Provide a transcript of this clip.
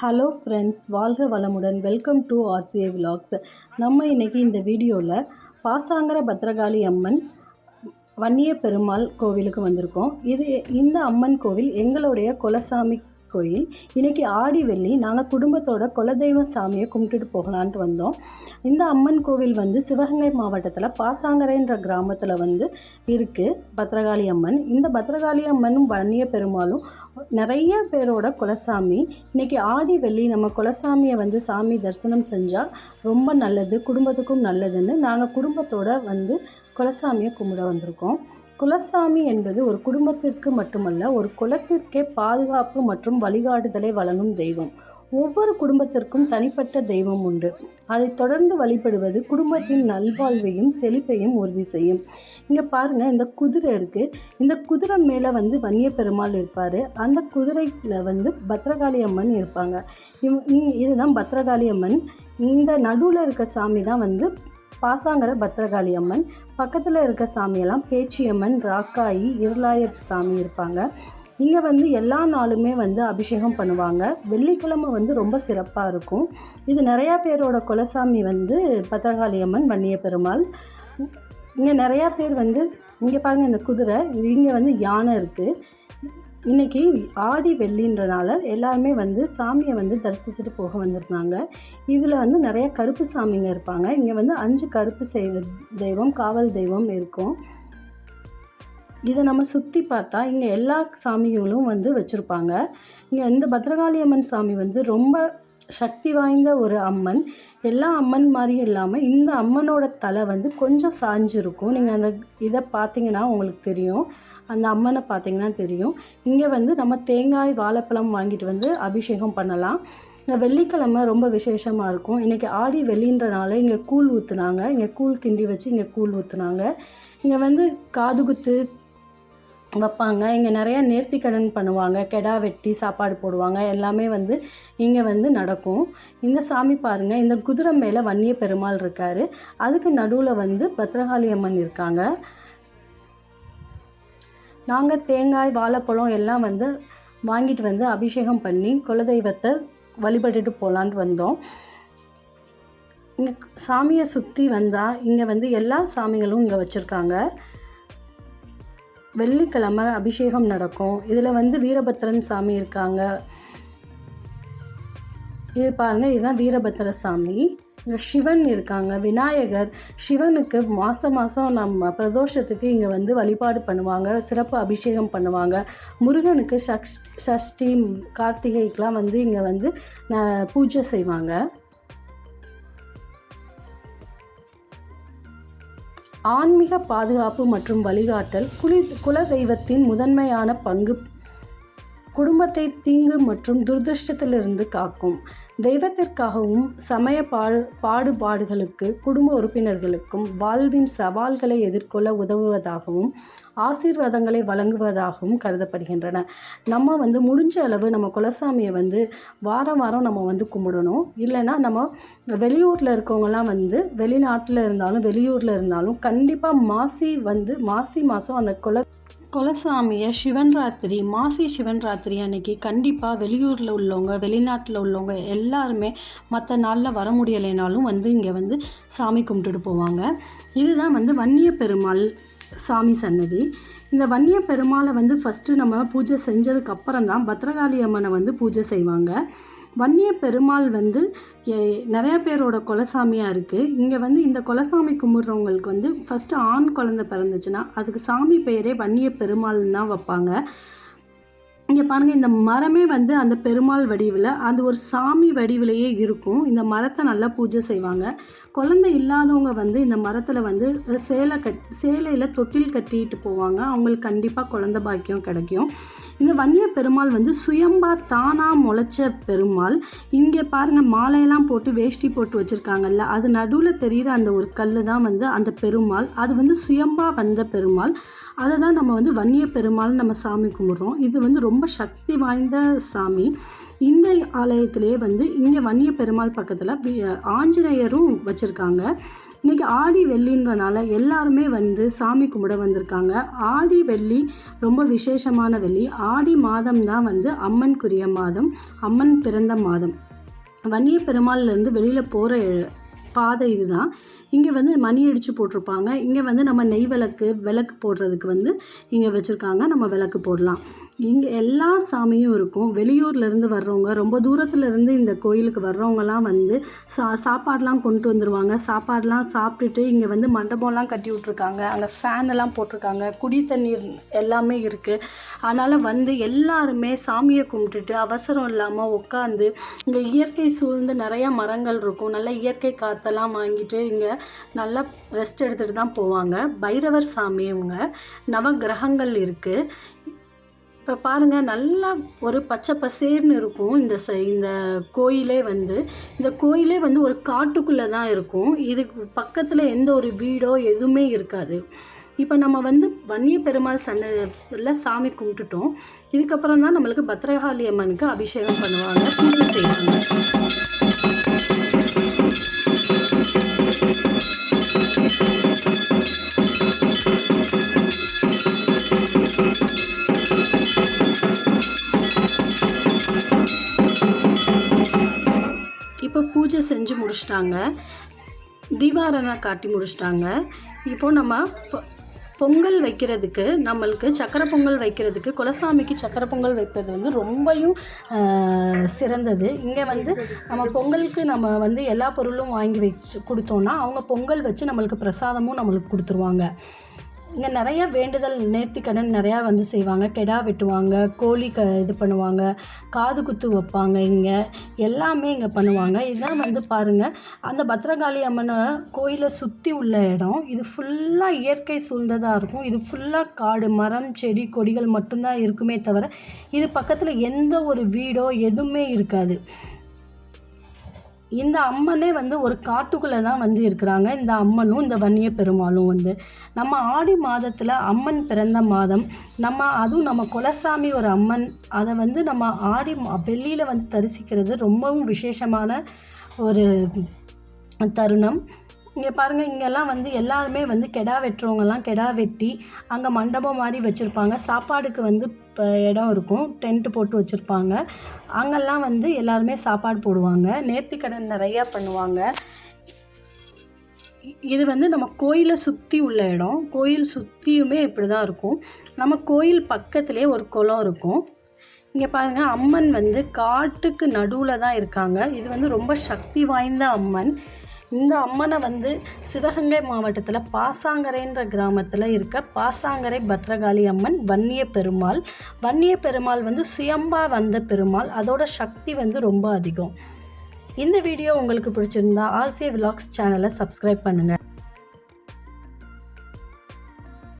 Hello friends வாழ்க வளமுடன். Welcome to RCA vlogs நம்ம இன்றைக்கி இந்த வீடியோவில் பாசாங்கர பத்ரகாளி அம்மன் வன்னிய பெருமாள் கோவிலுக்கு வந்திருக்கோம். இது இந்த அம்மன் கோவில் எங்களுடைய குலசாமி கோயில். இன்றைக்கி ஆடி வெள்ளி நாங்கள் குடும்பத்தோட குலதெய்வ சாமியை கும்பிட்டுட்டு போகலான்ட்டு வந்தோம். இந்த அம்மன் கோவில் வந்து சிவகங்கை மாவட்டத்தில் பாசாங்கரைன்ற கிராமத்தில் வந்து இருக்குது பத்ரகாளி அம்மன். இந்த பத்ரகாளி அம்மனும் வன்னிய பெருமாளும் நிறைய பேரோட குலசாமி. இன்றைக்கி ஆடி வெள்ளி நம்ம குலசாமியை வந்து சாமி தரிசனம் செஞ்சால் ரொம்ப நல்லது குடும்பத்துக்கும் நல்லதுன்னு நாங்கள் குடும்பத்தோட வந்து குலசாமியை கும்பிட வந்திருக்கோம். குலசாமி என்பது ஒரு குடும்பத்திற்கு மட்டுமல்ல ஒரு குலத்திற்கே பாதுகாப்பு மற்றும் வழிகாட்டுதலை வழங்கும் தெய்வம். ஒவ்வொரு குடும்பத்திற்கும் தனிப்பட்ட தெய்வம் உண்டு. அதை தொடர்ந்து வழிபடுவது குடும்பத்தின் நல்வாழ்வையும் செழிப்பையும் உறுதி செய்யும். இங்கே பாருங்கள் இந்த குதிரை இருக்குது இந்த குதிரை மேலே வந்து வன்னிய பெருமாள் இருப்பார். அந்த குதிரையில் வந்து பத்ரகாளி அம்மன் இருப்பாங்க. இவ் இ- இதுதான் பத்ரகாளி அம்மன் இந்த நடுவில் இருக்க சாமி தான் வந்து பாசாங்கர பத்ரகாளி அம்மன் பக்கத்தில் இருக்க சாமியெல்லாம் பேச்சியம்மன் ராக்காயி இருளாய சாமி இருப்பாங்க. இங்கே வந்து எல்லா நாளுமே வந்து அபிஷேகம் பண்ணுவாங்க. வெள்ளிக்கிழமை வந்து ரொம்ப சிறப்பாக இருக்கும். இது நிறையா பேரோட குலசாமி வந்து பத்ரகாளி அம்மன் வன்னிய பெருமாள். இங்கே நிறையா பேர் வந்து இங்கே பாருங்கள் இந்த குதிரை இங்கே வந்து யானை இருக்குது இன்றைக்கி ஆடி வெள்ளின்றனால எல்லாருமே வந்து சாமியை வந்து தரிசிச்சுட்டு போக வந்திருந்தாங்க. இதில் வந்து நிறைய கருப்பு சாமிங்க இருப்பாங்க. இங்கே வந்து அஞ்சு கருப்பு செய்வ தெய்வம் காவல் தெய்வம் இருக்கும். இதை நம்ம சுற்றி பார்த்தா இங்கே எல்லா சாமிகளும் வந்து வச்சுருப்பாங்க. இங்கே இந்த பத்ரகாளி அம்மன் சாமி வந்து ரொம்ப சக்தி வாய்ந்த ஒரு அம்மன். எல்லா அம்மன் மாதிரியும் இல்லாமல் இந்த அம்மனோட தலை வந்து கொஞ்சம் சாஞ்சிருக்கும். நீங்கள் அந்த இதை பார்த்தீங்கன்னா உங்களுக்கு தெரியும். அந்த அம்மனை பார்த்தீங்கன்னா தெரியும். இங்கே வந்து நம்ம தேங்காய் வாழைப்பழம் வாங்கிட்டு வந்து அபிஷேகம் பண்ணலாம். இந்த வெள்ளிக்கிழமை ரொம்ப விசேஷமாக இருக்கும். இன்றைக்கி ஆடி வெள்ளின்றனால இங்கே கூழ் ஊற்றுனாங்க இங்கே கூழ் கிண்டி வச்சு இங்கே கூழ் ஊற்றுனாங்க இங்கே வந்து காதுகுத்து வைப்பாங்க. இங்கே நிறையா நேர்த்திக்கடன் பண்ணுவாங்க. கெடா வெட்டி சாப்பாடு போடுவாங்க. எல்லாமே வந்து இங்கே வந்து நடக்கும். இந்த சாமி பாருங்கள் இந்த குதிரை மேலே வன்னிய பெருமாள் இருக்கார். அதுக்கு நடுவில் வந்து பத்ரகாளி அம்மன் இருக்காங்க. நாங்கள் தேங்காய் வாழைப்பழம் எல்லாம் வந்து வாங்கிட்டு வந்து அபிஷேகம் பண்ணி குலதெய்வத்தை வழிபட்டுட்டு போகலான்ட்டு வந்தோம். இங்கே சாமியை சுற்றி வந்தால் இங்கே வந்து எல்லா சாமிகளும் இங்கே வச்சுருக்காங்க. வெள்ளிக்கிழமை அபிஷேகம் நடக்கும். இதில் வந்து வீரபத்ரன் சாமி இருக்காங்க. இது பாருங்க இதுதான் வீரபத்ர சாமி. இங்கே சிவன் இருக்காங்க விநாயகர். சிவனுக்கு மாதம் மாதம் நம்ம பிரதோஷத்துக்கு இங்கே வந்து வழிபாடு பண்ணுவாங்க சிறப்பு அபிஷேகம் பண்ணுவாங்க. முருகனுக்கு சஷ்டி சஷ்டி கார்த்திகைக்கெலாம் வந்து இங்கே வந்து பூஜை செய்வாங்க. ஆன்மீக பாதுகாப்பு மற்றும் வழிகாட்டல் குலி குலதெய்வத்தின் முதன்மையான பங்கு குடும்பத்தை தீங்கு மற்றும் துர்திருஷ்டத்திலிருந்து காக்கும். தெய்வத்திற்காகவும் சமய பாடு பாடுபாடுகளுக்கு குடும்ப உறுப்பினர்களுக்கும் வாழ்வின் சவால்களை எதிர்கொள்ள உதவுவதாகவும் ஆசீர்வாதங்களை வழங்குவதாகவும் கருதப்படுகின்றன. நம்ம வந்து முடிஞ்ச அளவு நம்ம குலசாமியை வந்து வாரம் வாரம் நம்ம வந்து கும்பிடணும். இல்லைன்னா நம்ம வெளியூரில் இருக்கவங்கலாம் வந்து வெளிநாட்டில் இருந்தாலும் வெளியூரில் இருந்தாலும் கண்டிப்பாக மாசி வந்து மாசி மாதம் அந்த குல குலசாமியை சிவன் ராத்திரி மாசி சிவன் ராத்திரி அன்னைக்கு கண்டிப்பாக வெளியூரில் உள்ளவங்க வெளிநாட்டில் உள்ளவங்க எல்லாருமே மற்ற நாளில் வர முடியலைனாலும் வந்து இங்கே வந்து சாமி கும்பிட்டுட்டு போவாங்க. இதுதான் வந்து வன்னிய பெருமாள் சாமி சன்னதி. இந்த வன்னிய பெருமாளை வந்து ஃபஸ்ட்டு நம்ம பூஜை செஞ்சதுக்கப்புறம் தான் பத்ரகாளி அம்மனை வந்து பூஜை செய்வாங்க. வன்னிய பெருமாள் வந்து எ- நிறைய பேரோட குலசாமியாக இருக்குது இங்கே வந்து இந்த குலசாமி கும்பிட்றவங்களுக்கு வந்து ஃபஸ்ட்டு ஆண் குழந்தை பிறந்துச்சுன்னா அதுக்கு சாமி பெயரே வன்னிய பெருமாள்னு தான் வைப்பாங்க. இங்கே பாருங்கள் இந்த மரமே வந்து அந்த பெருமாள் வடிவில் அது ஒரு சாமி வடிவிலேயே இருக்கும். இந்த மரத்தை நல்லா பூஜை செய்வாங்க. குழந்தை இல்லாதவங்க வந்து இந்த மரத்தில் வந்து சேலை கட் சேலையில் தொட்டில் கட்டிட்டு போவாங்க. அவங்களுக்கு கண்டிப்பாக குழந்த பாக்கியம் கிடைக்கும். இந்த வன்னிய பெருமாள் வந்து சுயம்பா தானாக முளைச்ச பெருமாள். இங்கே பாருங்கள் மாலையெல்லாம் போட்டு வேஷ்டி போட்டு வச்சுருக்காங்கல்ல அது நடுவில் தெரிகிற அந்த ஒரு கல் தான் வந்து அந்த பெருமாள். அது வந்து சுயம்பா வந்த பெருமாள். அதை தான் நம்ம வந்து வன்னிய பெருமாள் நம்ம சாமி கும்பிட்றோம். இது வந்து ரொம்ப சக்தி வாய்ந்த சாமி. இந்த ஆலயத்திலே வந்து இங்கே வன்னிய பெருமாள் பக்கத்தில் ஆஞ்சநேயரும் வச்சுருக்காங்க. இன்றைக்கி ஆடி வெள்ளின்றனால எல்லாருமே வந்து சாமி கும்பிட வந்திருக்காங்க. ஆடி வெள்ளி ரொம்ப விசேஷமான வெள்ளி. ஆடி மாதம் தான் வந்து அம்மனுக்குரிய மாதம் அம்மன் பிறந்த மாதம். வன்னிய பெருமாள்லேருந்து வெளியில் போகிற பாதை இதுதான். இங்கே வந்து மணி அடித்து போட்டிருப்பாங்க. இங்கே வந்து நம்ம நெய் விளக்கு விளக்கு போடுறதுக்கு வந்து இங்கே வச்சுருக்காங்க. நம்ம விளக்கு போடலாம். இங்கே எல்லா சாமியும் இருக்கும். வெளியூர்லேருந்து வர்றவங்க ரொம்ப தூரத்துலேருந்து இந்த கோயிலுக்கு வர்றவங்கலாம் வந்து சா சாப்பாடெலாம் கொண்டு வந்துடுவாங்க சாப்பாடெலாம் சாப்பிட்டுட்டு இங்கே வந்து மண்டபம்லாம் கட்டி விட்ருக்காங்க அங்கே ஃபேன் எல்லாம் போட்டிருக்காங்க. குடி தண்ணீர் எல்லாமே இருக்குது அதனால் வந்து எல்லாருமே சாமியை கும்பிட்டுட்டு அவசரம் இல்லாமல் உட்காந்து இங்கே இயற்கை சூழ்ந்து நிறையா மரங்கள் இருக்கும். நல்ல இயற்கை காற்றெல்லாம் வாங்கிட்டு இங்கே நல்லா ரெஸ்ட் எடுத்துகிட்டு தான் போவாங்க. பைரவர் சாமி இவங்க நவ கிரகங்கள் இருக்குது இப்போ பாருங்கள் நல்லா ஒரு பச்சை பசேர்னு இருக்கும். இந்த ச இந்த கோயிலே வந்து. இந்த கோயிலே வந்து ஒரு காட்டுக்குள்ளே தான் இருக்கும். இதுக்கு பக்கத்தில் எந்த ஒரு வீடோ எதுவுமே இருக்காது. இப்போ நம்ம வந்து வன்னிய பெருமாள் சன்னதியில் சாமி கும்பிட்டுட்டோம். இதுக்கப்புறம் தான் நம்மளுக்கு பத்ரகாளி அம்மனுக்கு அபிஷேகம் பண்ணுவாங்க பூஜை செய்வாங்க. இப்போ முடிச்சிட்டாங்க. தீபாரணை காட்டி முடிச்சிட்டாங்க. இப்போ நம்ம பொ- பொங்கல் வைக்கிறதுக்கு நம்மளுக்கு சக்கரை பொங்கல் வைக்கிறதுக்கு குலசாமிக்கு சக்கரை பொங்கல் வைப்பது வந்து ரொம்பவும் சிறந்தது. இங்கே வந்து நம்ம பொங்கலுக்கு நம்ம வந்து எல்லா பொருளும் வாங்கி வச்சு கொடுத்தோன்னா அவங்க பொங்கல் வச்சு நம்மளுக்கு பிரசாதமும் நம்மளுக்கு கொடுத்துருவாங்க. இங்கே நிறைய வேண்டுதல் நேர்த்திக்கடன் நிறையா வந்து செய்வாங்க. கெடா வெட்டுவாங்க கோழி க இது பண்ணுவாங்க காது குத்து வைப்பாங்க இங்கே. எல்லாமே இங்கே பண்ணுவாங்க. இதுதான் வந்து பாருங்கள் அந்த பத்ரகாளி அம்மனை கோயிலை சுற்றி உள்ள இடம். இது ஃபுல்லாக இயற்கை சூழ்ந்ததாக இருக்கும். இது ஃபுல்லாக காடு மரம் செடி கொடிகள் மட்டும்தான் இருக்குமே தவிர இது பக்கத்தில் எந்த ஒரு வீடோ எதுவுமே இருக்காது. இந்த அம்மனே வந்து ஒரு காட்டுக்குள்ளே தான் வந்து இருக்கிறாங்க. இந்த அம்மனும் இந்த வன்னிய பெருமாளும் வந்து. நம்ம ஆடி மாதத்தில் அம்மன் பிறந்த மாதம் நம்ம அதுவும் நம்ம குலசாமி ஒரு அம்மன் அதை வந்து நம்ம ஆடி வெளியில் வந்து தரிசிக்கிறது ரொம்பவும் விசேஷமான ஒரு தருணம். இங்கே பாருங்கள் இங்கெல்லாம் வந்து எல்லாருமே வந்து கெடா வெட்டுறவங்கலாம் கெடா வெட்டி அங்கே மண்டபம் மாதிரி வச்சுருப்பாங்க. சாப்பாடுக்கு வந்து இப்போ இடம் இருக்கும். டென்ட் போட்டு வச்சுருப்பாங்க. அங்கெல்லாம் வந்து எல்லாருமே சாப்பாடு போடுவாங்க. நேர்த்திக்கடன் நிறையா பண்ணுவாங்க. இது வந்து நம்ம கோயிலை சுற்றி உள்ள இடம் கோயில் சுற்றியுமே இப்படி தான் இருக்கும். நம்ம கோயில் பக்கத்துலேயே ஒரு குளம் இருக்கும். இங்கே பாருங்கள் அம்மன் வந்து காட்டுக்கு நடுவில் தான் இருக்காங்க. இது வந்து ரொம்ப சக்தி வாய்ந்த அம்மன். இந்த அம்மனை வந்து சிவகங்கை மாவட்டத்தில் பாசாங்கரைன்ற கிராமத்தில் இருக்க பாசாங்கரை பத்ரகாளி அம்மன் வன்னிய பெருமாள். வன்னிய பெருமாள் வந்து சுயம்பா வந்த பெருமாள். அதோட சக்தி வந்து ரொம்ப அதிகம். இந்த வீடியோ உங்களுக்கு பிடிச்சிருந்தா ஆர்சிஏ விலாக்ஸ் சேனலை சப்ஸ்கிரைப் பண்ணுங்கள்